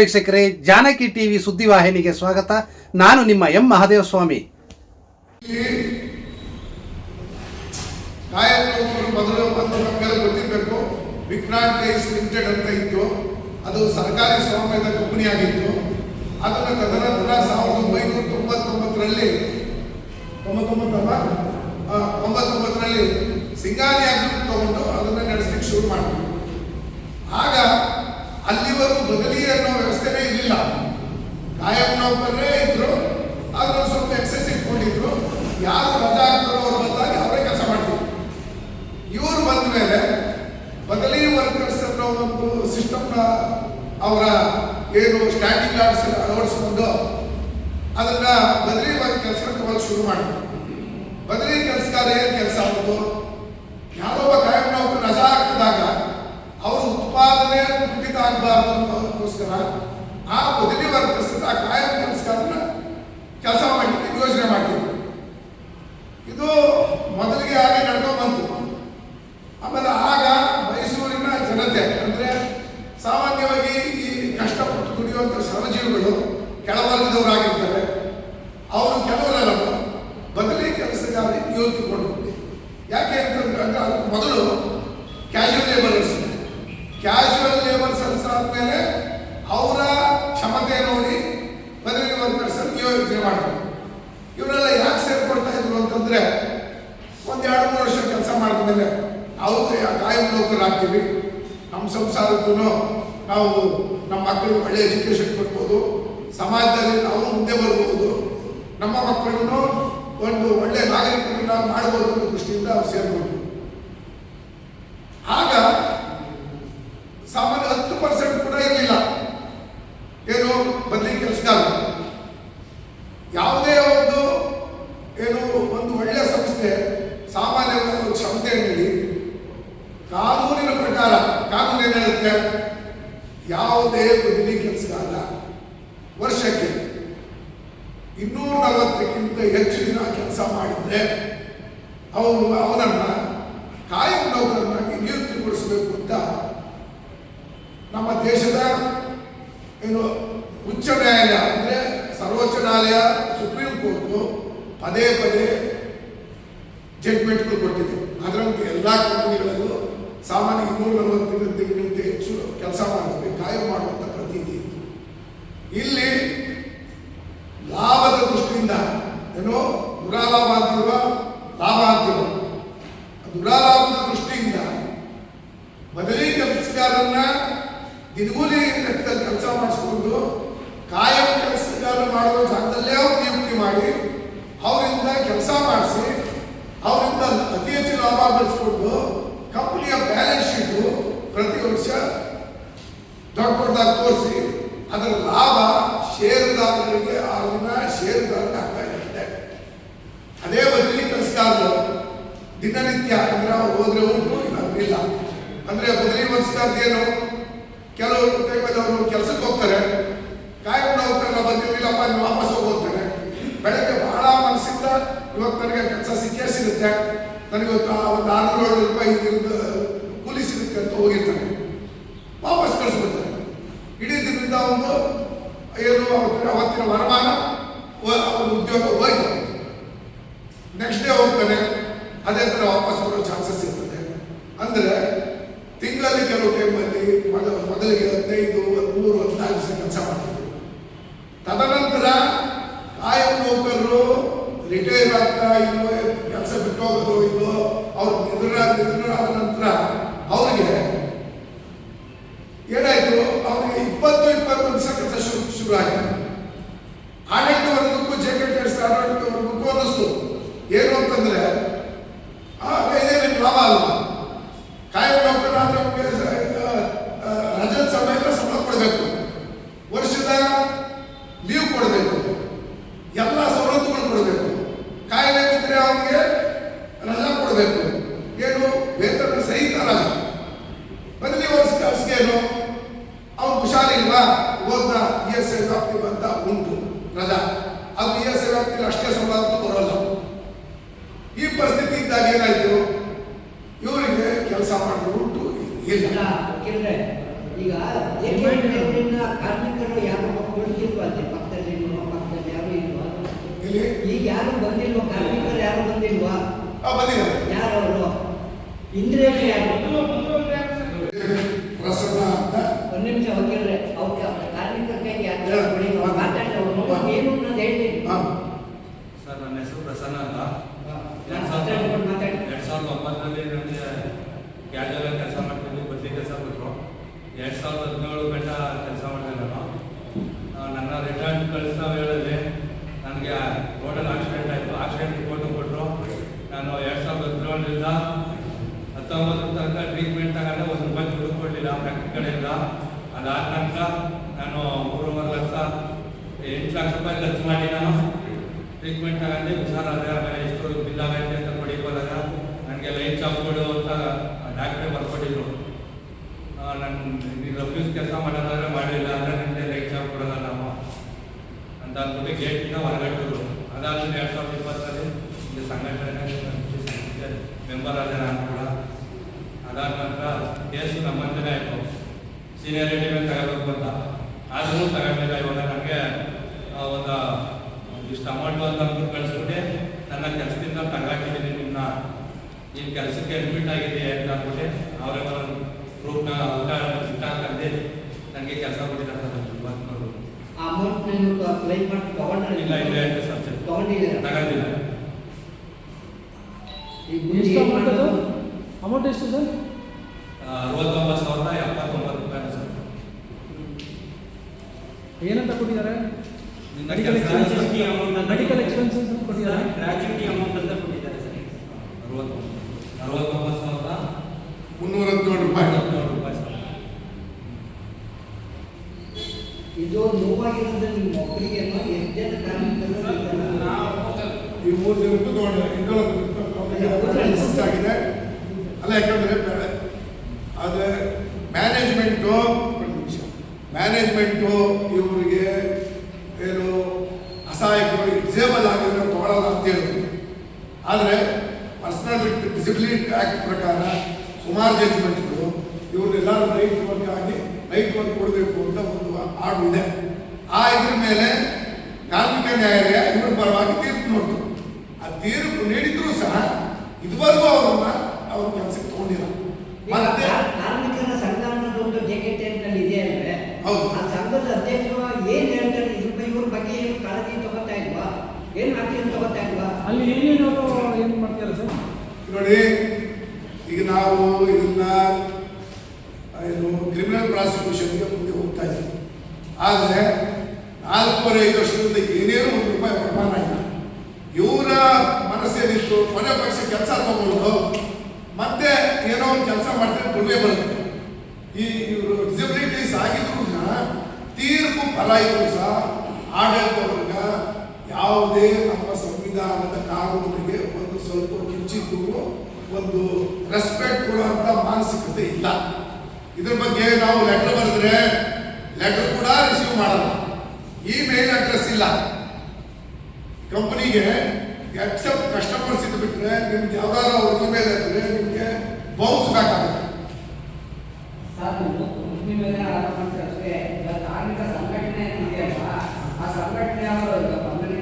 ವೀಕ್ಷಕರೇ, ಜಾನಕಿ ಟಿವಿ ಸುದ್ದಿವಾಹಿನಿಗೆ ಸ್ವಾಗತ. ನಾನು ನಿಮ್ಮ ಎಂ ಮಹಾದೇವ ಸ್ವಾಮಿ ಮೊದಲು ಗೊತ್ತಿರಬೇಕು. ವಿಕ್ರಾಂತ್ ರೈಸ್ ಲಿಮಿಟೆಡ್ ಅಂತ ಇತ್ತು. ಅದು ಸರ್ಕಾರಿ ಸ್ವಾಮ್ಯದ ಕಂಪನಿ ಆಗಿತ್ತು. ಅದನ್ನು ತದನಂತರ ಸಾವಿರದ ಒಂಬೈನೂರ ತೊಂಬತ್ತೊಂಬತ್ತರಲ್ಲಿ, ತೊಂಬತ್ತೊಂಬತ್ತಲ್ಲ ಒಂಬತ್ತೊಂಬತ್ತರಲ್ಲಿ ಸಿಂಗಾರಿ ಆಗಿ ತಗೊಂಡು ಅದನ್ನು ನಡೆಸಲಿಕ್ಕೆ ಶುರು ಮಾಡಿದ್ರು ಆಗ ಅಲ್ಲಿವರೆಗೂ ಬದಲಿ ಅನ್ನೋ ವ್ಯವಸ್ಥೆನೇ ಇರಲಿಲ್ಲ ಕಾಯಂ ನೌಕರರೇ ಇದ್ರು, ಆದ್ರೆ ಸ್ವಲ್ಪ ಎಕ್ಸಸ್ ಇಟ್ಕೊಂಡಿದ್ರು, ಯಾರು ಮಜಾ ಆಗ್ತಾರೋ ಅವ್ರು ಬಂದಾಗ ಅವರೇ ಕೆಲಸ ಮಾಡ್ತಿದ್ರು ಇವರು ಬಂದ ಮೇಲೆ ಬದಲಿ ವರ್ಕರ್ಸ್ ಅನ್ನೋ ಒಂದು ಸಿಸ್ಟಮ್ನ ಅವರ ಏನು ಸ್ಟ್ಯಾಂಡಿಂಗ್ ಆರ್ಡ್ಸ್ ಅಳವಡಿಸ್ಕೊಂಡು ಅದನ್ನ ಬದಲಿ ಕೆಲಸ ತಗೊಳಕ್ ಶುರು ಮಾಡಿದ್ರು. ಬದಲಿ ಕೆಲಸಗಾರ ಏನು ಕೆಲಸ ಆಗುತ್ತೋ ಯಾರೊಬ್ಬ ಕಾಯಂ ನೌಕರ ರಜಾ ಹಾಕಿದಾಗ ಅವರ ಉತ್ಪಾದನೆ ಕುಂಠಿತ ಆಗಬಾರ್ದು ಅನ್ನೋದಕ್ಕೋಸ್ಕರ ಆ ಬದಲಿ ವರ್ಕರ್ಸ್ ಆ ಕಾಯಂ ಕೆಲಸಗಾರನ ಕೆಲಸ ಮಾಡಲಿಕ್ಕೆ ಯೋಜನೆ ಮಾಡ್ತಿದ್ರು ಇದು ಮೊದಲಿಗೆ ಹಾಗೆ ನಡ್ಕೊಂಡು ಬಂತು ಆಮೇಲೆ ಆಗ ಮೈಸೂರಿನ ಜನತೆ ಅಂದ್ರೆ ಸಾಮಾನ್ಯವಾಗಿ ಈ ಕಷ್ಟಪಟ್ಟು ದುಡಿಯುವಂಥ ಶ್ರಮಜೀವಿಗಳು ಕೆಳವರ್ಗದವರಾಗಿರ್ತಾರೆ ಅವರು ಕೆಲವರೆಲ್ಲ ಬದಲಿ ಕೆಲಸಗಾರ ನಿಯೋಜಿಸಿಕೊಂಡು ಯಾಕೆ ಅಂತಂದ್ರೆ ಅದಕ್ಕೆ ಮೊದಲು ಕ್ಯಾಶುವಲ್ ಲೇಬರ್ಸ್ ಕ್ಯಾಶುವಲ್ ಲೇಬರ್ಸ್ ಆದ್ಮೇಲೆ ಅವರ ಕ್ಷಮತೆ ನೋಡಿ ಬದಲಿಗೆ ವರ್ಕರ್ಸ್ ನಿಯೋಜನೆ ಮಾಡ್ತಾರೆ ಇವರೆಲ್ಲ ಯಾಕೆ ಸೇರ್ಕೊಳ್ತಾ ಇದ್ರು ಅಂತಂದ್ರೆ ಒಂದ್ ಎರಡು ಮೂರು ವರ್ಷ ಕೆಲಸ ಮಾಡಿದ್ಮೇಲೆ ನಾವು ಕಾಯಂ ಲೋಕರಾಗ್ತೀವಿ ನಮ್ಮ ಸಂಸಾರಕ್ಕೂ ನಾವು ನಮ್ಮ ಮಕ್ಕಳಿಗೆ ಒಳ್ಳೆ ಎಜುಕೇಶನ್ ಕೊಡ್ಬೋದು. ಸಮಾಜದಲ್ಲಿ ನಾವು ಮುಂದೆ ಬರ್ಬೋದು. ನಮ್ಮ ಮಕ್ಕಳನ್ನು ಒಂದು ಒಳ್ಳೆ ನಾಗರಿಕರನ್ನ ಮಾಡಬಹುದು ಅನ್ನೋ ದೃಷ್ಟಿಯಿಂದ ಅವ್ರು ಸೇರ್ಕೊಂಡ್ರು. ಆಗ ಸಾಮಾನ್ಯ ಹತ್ತು ಪರ್ಸೆಂಟ್ ಕೂಡ ಇರಲಿಲ್ಲ. ಏನು ಬದಲಿ ಕೆಲಸಗಾರ ಯಾವುದೇ ಒಂದು ಏನು ಒಂದು ಒಳ್ಳೆಯ ಸಂಸ್ಥೆ ಸಾಮಾನ್ಯ ಕ್ಷಮತೆ ನೀಡಿ ಕಾನೂನಿನ ಪ್ರಕಾರ ಕಾನೂನು ಹೇಳುತ್ತೆ? ಯಾವುದೇ ಬದಲಿ ಕೆಲಸಗಾರ ವರ್ಷಕ್ಕೆ ಇನ್ನೂರ ನಲವತ್ತಕ್ಕಿಂತ ಹೆಚ್ಚು ದಿನ ಕೆಲಸ ಮಾಡಿದ್ರೆ ಅವನು ಅವನನ್ನ ಕಾಯಂ ನೌಕರನ್ನಾಗಿ ನಿಯುಕ್ತಿಗೊಳಿಸಬೇಕು ಅಂತ ನಮ್ಮ ದೇಶದ ಏನು ಉಚ್ಚ ನ್ಯಾಯಾಲಯ ಅಂದರೆ ಸರ್ವೋಚ್ಚ ನ್ಯಾಯಾಲಯ, ಸುಪ್ರೀಂ ಕೋರ್ಟು ಪದೇ ಪದೇ ಜಡ್ಮೆಂಟ್ಗಳು ಕೊಟ್ಟಿದೆ. ಅದರಂತೆ ಎಲ್ಲ ಕಂಪನಿಗಳಲ್ಲೂ ಸಾಮಾನ್ಯ ಇನ್ನೂರ ನಲವತ್ತೈದಕ್ಕಿಂತ ಹೆಚ್ಚು ಕೆಲಸ ಮಾಡಿದ್ರೆ ಕಾಯಂ ಮಾಡುವಂಥ ಪ್ರತೀತಿ ಇಲ್ಲಿ ಲಾಭದ ದೃಷ್ಟಿಯಿಂದ ಏನು ದುರಾಲಾಭ ಅಂತಿರುವ ಲಾಭ ಅಂತಿರುವ ದುರಾಲಾಭದ ದೃಷ್ಟಿಯಿಂದ ಬದಲಿ ಕೆಲಸಗಾರನ್ನ ದಿನಗೂಲಿ ಲೆಕ್ಕದಲ್ಲಿ ಕೆಲಸ ಮಾಡಿಸ್ಕೊಂಡು ಕಾಯಂ ಕೆಲಸಗಾರ ಮಾಡುವ ಜಾಗದಲ್ಲೇ ಅವ್ರು ನಿಯುಕ್ತಿ ಮಾಡಿ ಅವರಿಂದ ಕೆಲಸ ಮಾಡಿಸಿ ಅವರಿಂದ ಅತಿ ಹೆಚ್ಚು ಗಳಿಸ್ಕೊಂಡು ಕಂಪನಿಯ ಬ್ಯಾಲೆನ್ಸ್ ಶೀಟು ಪ್ರತಿ ವರ್ಷ ದೊಡ್ಡ ದೊಡ್ಡದಾಗಿ ತೋರಿಸಿ, ಅದರ ಲಾಭ ಷೇರುದಾರರಿಗೆ ಆಗಿನ ಷೇರುದಾರರಿಗೆ ಆಗ್ತಾ ಇರುತ್ತೆ. ಅದೇ ಬದಲಿ ಕೆಲಸಗಾರರು ದಿನನಿತ್ಯ ಅಂದ್ರೆ ಅವ್ರು ಹೋದ್ರೆ ಉಂಟು ಇಲ್ಲ. ಅಂದ್ರೆ ಬದಲಿ ವರ್ಷಗಾರ್ದು ಏನು ಕೆಲವು ಟೈಮಲ್ಲಿ ಅವರು ಕೆಲಸಕ್ಕೆ ಹೋಗ್ತಾರೆ ಕಾಯಂ ನೌಕರಲ್ಲ ಬಂದಿರಲಿಲ್ಲಪ್ಪ ನೀವು ವಾಪಸ್ ಹೋಗಿ ಹೋಗ್ತಾರೆ ಬೆಳಗ್ಗೆ ಬಹಳ ಮನಸ್ಸಿಂದ ಇವತ್ತು ನನಗೆ ಕೆಲಸ ಸಿಕ್ಕೇ ಸಿಗುತ್ತೆ ನನಗೆ ಇವತ್ತು ಒಂದು ಆರುನೂರು ರೂಪಾಯಿ ಇದರಿಂದ ಕೂಲಿ ಸಿಗುತ್ತೆ ಅಂತ ಹೋಗಿರ್ತಾನೆ. ವಾಪಸ್ ಕಳಿಸ್ಬಿಡ್ತಾರೆ ಇಡೀ ದಿನದಿಂದ ಒಂದು ಏನು ಅವತ್ತಿನ ವರಮಾನ ಅವನ ಉದ್ಯೋಗ ಹೋಯ್ತು. ನೆಕ್ಸ್ಟ್ ಡೇ ಹೋಗ್ತಾನೆ. ಅದೇ ಥರ ವಾಪಸ್ ಬರೋ ಚಾನ್ಸಸ್ ಇರ್ತದೆ ಅಂದರೆ ತಿಂಗಳಲ್ಲಿ ಕೆಲವು ಟೈಮಲ್ಲಿ ಮೊದ ಮೊದಲಿಗೆ ಹದಿನೈದು ಮೂರು ಹದಿನಾಲ್ಕು ಕೆಲಸ ಮಾಡ್ತಿದ್ರು ತದನಂತರ ಕಾಯಂ ನೌಕರರು ರಿಟೈರ್ ಆಗ್ತಾ ಇಲ್ಲೋ ಕೆಲಸ ಬಿಟ್ಟು ಹೋಗೋದು ಇಲ್ಲೋ ಅವ್ರು ನಿಧನ ನಿಧನರಾದ ನಂತರ ಅವರಿಗೆ ಏನಾಯ್ತು ಅವರಿಗೆ ಇಪ್ಪತ್ತು ಇಪ್ಪತ್ತೊಂದು ದಿವಸ ಕೆಲಸ ಶುರು ಶುರು ಆಯ್ತು ಆಡಳಿತ ವರ್ಗಕ್ಕೂ ಜೆ ಕೆ ಟಿ ಆಡಳಿತ ವರ್ಗಕ್ಕೂ ಅನ್ನಿಸ್ತು ಏನು ಅಂತಂದ್ರೆ ಆ, ಇದೇನು ಲಾಭ ಅಲ್ವಾ ಕಾಯಂ ನೌಕರ ಆದ್ರೆ ಅವ್ನಿಗೆ ಸ- ಆ, ಆ, ರಜದ ಸಮಯದ ಸಂಬಳ ಕೊಡಬೇಕು ವರ್ಷದ ಲೀವ್ ಕೊಡಬೇಕು ಎಲ್ಲ ಸವಲತ್ತುಗಳು ಕೊಡಬೇಕು ಕಾಯಿಲೆ ಬಿದ್ದರೆ ಅವನಿಗೆ ರಜಾ ಕೊಡಬೇಕು ಏನು ವೇತನ ಸಹಿತ ರಜಾ ಬದಲಿ ವರ್ಷ ಕೆಲಸಗೇನು ಅವ್ನು ಹುಷಾರಿಲ್ವಾ ಓದ್ನ ಇ ಎಸ್ ಐ ವ್ಯಾಪ್ತಿ ಬಂತ ಉಂಟು ರಜಾ. ಅದು ಎಸ್ ಎಫ್ ಅಷ್ಟೇ ಸಂಬಳ ಅಂತೂ ಬರೋಲ್ಲ. ಈ ಪರಿಸ್ಥಿತಿ ಇದ್ದಾಗ ಏನಾಯ್ತು? ಇವರಿಗೆ ಕೆಲಸ ಮಾಡಲು ಉಂಟು ಇಲ್ಲ. ಈಗ ಕಾರ್ಮಿಕರು ಯಾರು ಮಕ್ಕಳು ಅಲ್ಲಿ? ಪಕ್ಕದಲ್ಲಿ ಪಕ್ಕದಲ್ಲಿ ಯಾರು ಇಲ್ವಾ? ಇಲ್ಲಿ ಈಗ ಯಾರು ಬಂದಿಲ್ವಾ? ಕಾರ್ಮಿಕರು ಯಾರು ಬಂದಿಲ್ವಾ? ಬಂದಿದ್ದಾರೆ. ಯಾರು ಅವರು ಇಂದ್ರಿಯಲ್ಲಿ ಯಾರು? ಪ್ರಸನ್ನ ಅಂತ. ಒಂದು ನಿಮಿಷ ವಕೀಲರೆ ಅವ್ರ ಕಾರ್ಮಿಕರ ಕೈಗೆ ಯಾರು ಕೊಡಿ? ಏನು ಅಂತ ಹೇಳಿ ಹಾ. ಸರ್ ನನ್ನ ಹೆಸರು ಪ್ರಸನ್ನ ಅಂತ. ನಾನು ಮಾತಾಡ್ಕೊಂಡು ಮಾತಾಡಿ ಎರಡು ಸಾವಿರದ ಒಂಬತ್ತರಲ್ಲಿ ನನಗೆ ಕ್ಯಾಜುವಲ್ ಕೆಲಸ ಮಾಡ್ತಿದ್ದೆ ಬದ್ಲಿ ಕೆಲಸ ಕೊಟ್ಟರು ಎರಡು ಸಾವಿರದ ಹದಿನೇಳು ಗಂಟ ಕೆಲಸ ಮಾಡಿದೆ ನಾನು. ನನ್ನ ರಿಟರ್ನ್ ಕಳಿಸ್ತಾ ವೇಳೆಯಲ್ಲಿ ನನಗೆ ರೋಡಲ್ಲಿ ಆಕ್ಸಿಡೆಂಟ್ ಆಯಿತು. ಆಕ್ಸಿಡೆಂಟ್ ರಿಪೋರ್ಟು ಕೊಟ್ಟರು ನಾನು ಎರಡು ಸಾವಿರದ ಹದಿನೇಳರಿಂದ ಹತ್ತೊಂಬತ್ತು ತನಕ ಟ್ರೀಟ್ಮೆಂಟ್ ತಗೊಂಡೆ. ಒಂದು ರೂಪಾಯಿ ದುಡ್ಡು ಕೊಡಲಿಲ್ಲ ಫ್ಯಾಕ್ಟ್ರಿ ಕಡೆಯಿಂದ ಅದಾದ ನಂತರ ನಾನು ಮೂರುವರೆ ಲಕ್ಷ ಎಂಟು ಲಕ್ಷ ರೂಪಾಯಿ ಖರ್ಚು ಮಾಡಿ ನಾನು ಟ್ರೀಟ್ಮೆಂಟ್ ತಗೊಂಡು, ಹುಷಾರಾದೆ, ಆಮೇಲೆ ಎಷ್ಟು ಬಿಲ್ ಆಗೈತೆ ಅಂತ ಕೊಡಿ ನನಗೆ ಲೈಟ್ ಚಾಪ್ ಕೊಡು ಅಂತ ಡಾಕ್ಟ್ರೇ ಬರ್ಕೊಟ್ಟಿದ್ರು. ನನ್ನ ನೀನು ರಫ್ಯೂಸ್ ಕೆಲಸ ಮಾಡೋದಾದ್ರೆ ಮಾಡಿಲ್ಲ ಅಂದರೆ ನನಗೆ ಲೈಟ್ ಚಾಪ್ ಕೊಡೋಲ್ಲ ನಾವು ಅಂತ ಅಂದ್ಬಿಟ್ಟು ಗೇಟಿಂದ ಹೊರಗಟ್ಟಿದ್ರು. ಅದಾದ್ಮೇಲೆ ಎರಡು ಸಾವಿರದ ಇಪ್ಪತ್ತರಲ್ಲಿ ಇಲ್ಲಿ ಸಂಘಟನೆ ಮೆಂಬರ್ ಆದ ನಾನು ಕೂಡ. ಅದಾದ ನಂತರ ಕೇಸು ನಮ್ಮಂತೆಯೇ ಆಯಿತು. ಸೀನಿಯರಿಟಿ ಮೇಲೆ ತಗೋಬೇಕು ಅಂತ. ಆದರೂ ತಗೊಂಡಿಲ್ಲ. ಇವಾಗ ನನಗೆ ಒಂದು ಇಷ್ಟು ಅಮೌಂಟ್ ಅಂತ ಅಂದ್ಬಿಟ್ಟು ಕಳಿಸ್ಬಿಟ್ಟು. ನನ್ನ ಕೆಲಸದಿಂದ ತಗಾಕಿದ್ದೀನಿ ನಿಮ್ಮನ್ನ ನಿಮ್ಮ ಕೆಲಸಕ್ಕೆ ಅಡ್ಮಿಟ್ ಆಗಿದೆ ಅಂತ ಅಂದ್ಬಿಟ್ಟು. ಅವರೇ ಒಂದು ಪ್ರೂಫ್ನ ಊಟ ಊಟ ತಂದು ನನಗೆ ಕೆಲಸ ಕೊಟ್ಟಿದ್ದಾರೆ ಬಂದ್ಕೊಂಡು ಆ ಅಮೌಂಟ್ ನೀವು ಮಾಡಿ ತಗೊಂಡ್ರೆ ಇಲ್ಲ ಇಲ್ಲ ಇಲ್ಲ ಸರ್ ತಗೊಂಡಿದ್ದೀರಾ? ತಗೊಂಡಿಲ್ಲ. ಎಷ್ಟು ಅಮೌಂಟ್ ಅದು? ಅಮೌಂಟ್ ಎಷ್ಟು ಸರ್? ಅರವತ್ತೊಂಬತ್ತು ಸಾವಿರದ ಎಪ್ಪತ್ತೊಂಬತ್ತು ರೂಪಾಯಿ ಸರ್ ಏನಂತ ಕೊಟ್ಟಿದ್ದಾರೆ? ಮೆಡಿಕಲ್ ಎಕ್ಸ್ಪೆನ್ಸಸ್ ಮೆಡಿಕಲ್ ಎಕ್ಸ್ಪೆನ್ಸಸ್ ಕೊಟ್ಟಿದ್ದಾರೆ. ಗ್ರಾಜ್ಯುಟಿ ಅಮೌಂಟ್ ಅಂತ ಕೊಟ್ಟಿದ್ದಾರೆ ಸರ್ ಅರವತ್ತೊಂಬತ್ತು. ಅರವತ್ತೊಂಬತ್ತು ಸಾವಿರದ ಮುನ್ನೂರ ಹದಿನೇಳು ರೂಪಾಯಿ. ಐವತ್ತೇಳು ರೂಪಾಯಿ ಸರ್ ಇದು ನೋವಾಗಿರೋದು ನಿಮ್ಮ ಒಬ್ಬರಿಗೆ ಎಷ್ಟು ಜನ ಕಾರ್ಮಿಕರು ಇದ್ದಾರೆ? ಈ ಮೂರು ಜನಕ್ಕೂ ತಗೊಂಡಿದ್ದಾರೆ ಇನ್ನೊಂದು ಆಗಿದೆ. ಅಲ್ಲ ಯಾಕಂದ್ರೆ ಬೇರೆ. ಅದೇ ಮ್ಯಾನೇಜ್ಮೆಂಟು ಮ್ಯಾನೇಜ್ಮೆಂಟು ಇವರಿಗೆ ಡಿಸೇಬಲ್ ಆಗಿದ್ರೆ ತಗೊಳ್ಳಲ್ಲ ಅಂತ ಹೇಳಿದ್ರು. ಆದರೆ ಪರ್ಸನಲ್ ಡಿಸಿಪ್ಲಿನ್ ಆ್ಯಕ್ಟ್ ಪ್ರಕಾರ ಸುಮಾರು ಜಡ್ಜ್ಮೆಂಟ್ಗಳು ಇವ್ರನ್ನೆಲ್ಲರೂ ರೈಟ್ ವರ್ಕ್ ಆಗಿ ರೈಟ್ ವರ್ಕ್ ಕೊಡಬೇಕು ಅಂತ ಒಂದು ಆಡು ಇದೆ. ಆ ಇದ್ರ ಮೇಲೆ ಕಾರ್ಮಿಕ ನ್ಯಾಯಾಲಯ ಇವ್ರ ಪರವಾಗಿ ತೀರ್ಪು ನೋಡ್ತು. ಆ ತೀರ್ಪು ನೀಡಿದ್ರೂ ಸಹ ಇದುವರೆಗೂ ಅವರನ್ನು ಅವ್ರ ಕೆಲಸಕ್ಕೆ ತಗೊಂಡಿಲ್ಲ ಈಗ ಮತ್ತೆ ಕಾರ್- ಕಾರ್ಮಿಕರ ಸಂಘ ಅನ್ನೋದು ಒಂದು ಜೆಕೆಟೇನ್ನಲ್ಲಿ ಇದೆ ಅಂದ್ರೆ ಹೌದು. ಆ ಸಂಘದ ಅಧ್ಯಕ್ಷರು ಏನ್ ಹೇಳ್ತಾರೆ ಇದ್ರ ಬಗ್ಗೆ ಇವ್ರ ಬಗ್ಗೆ ಏನು ಕಾಳಜಿ ತಗೋತಾ ಇಲ್ವಾ ಏನ್ ಆಕ್ಷನ್ ತಗೋತಾ ಇಲ್ವಾ ಅಲ್ಲಿ ಯೂನಿಯನ್ ಅವರು ಏನು ಮಾಡ್ತಾರೆ ಸರ್ ನೋಡಿ ಈಗ ನಾವು ಇದನ್ನ ಏನು ಕ್ರಿಮಿನಲ್ ಪ್ರಾಸಿಕ್ಯೂಷನ್ಗೆ ಮುಂದೆ ಹೋಗ್ತಾ ಇದೆ. ಆದರೆ ನಾಲ್ಕೂವರೆ ಐದು ವರ್ಷದಿಂದ ಏನೇನು ಒಂದು ರೂಪಾಯಿ ಪ್ರಮಾಣ ಇಲ್ಲ. ಇವರ ಮನಸ್ಸೇನಿತ್ತು, ಕೊನೆ ಪಕ್ಷ ಕೆಲಸ ತಗೊಳ್ಳೋದು ಮತ್ತೆ ಏನೋ ಒಂದು ಕೆಲಸ ಮಾಡ್ತಾರೆ ದುರ್ವೇ ಬರುತ್ತೆ. ಈ ಇವರು ಡಿಸಬಿಲಿಟೀಸ್ ಆಗಿದ್ರು ಸಹ ತೀರ್ಪು ಫಲ ಇದ್ರು ಸಹ ಆಡಳಿತ ವರ್ಗ ಯಾವುದೇ ನಮ್ಮ ಸಂವಿಧಾನದ ಕಾನೂನಿಗೆ ಒಂದು ಸ್ವಲ್ಪ ಕಿಂಚಿತ್ತು ಒಂದು ರೆಸ್ಪೆಕ್ಟ್ ಕೊಡುವಂಥ ಮಾನಸಿಕತೆ ಇಲ್ಲ. ಇದ್ರ ಬಗ್ಗೆ ನಾವು ಲೆಟರ್ ಬರೆದ್ರೆ ಲೆಟರ್ ಕೂಡ ರಿಸೀವ್ ಮಾಡಲ್ಲ. ಇಮೇಲ್ ಅಡ್ರೆಸ್ ಇಲ್ಲ. ಕಂಪನಿಗೆ ಎಕ್ಸೆಪ್ಟ್ ಕಸ್ಟಮರ್ಸ್ ಇದ್ದು ಬಿಟ್ರೆ ನಿಮ್ಗೆ ಯಾವ್ದಾದ್ರು ಅವ್ರ ಇಮೇಲ್ ಇದ್ರೆ ನಿಮಗೆ ಬೌನ್ಸ್ ಬೇಕಾಗುತ್ತೆ ಮೇಲೆ ಕಾರ್ಮಿಕ ಸಂಘಟನೆ ಆ ಸಂಘಟನೆ ಅವರು ಕಂಪನಿ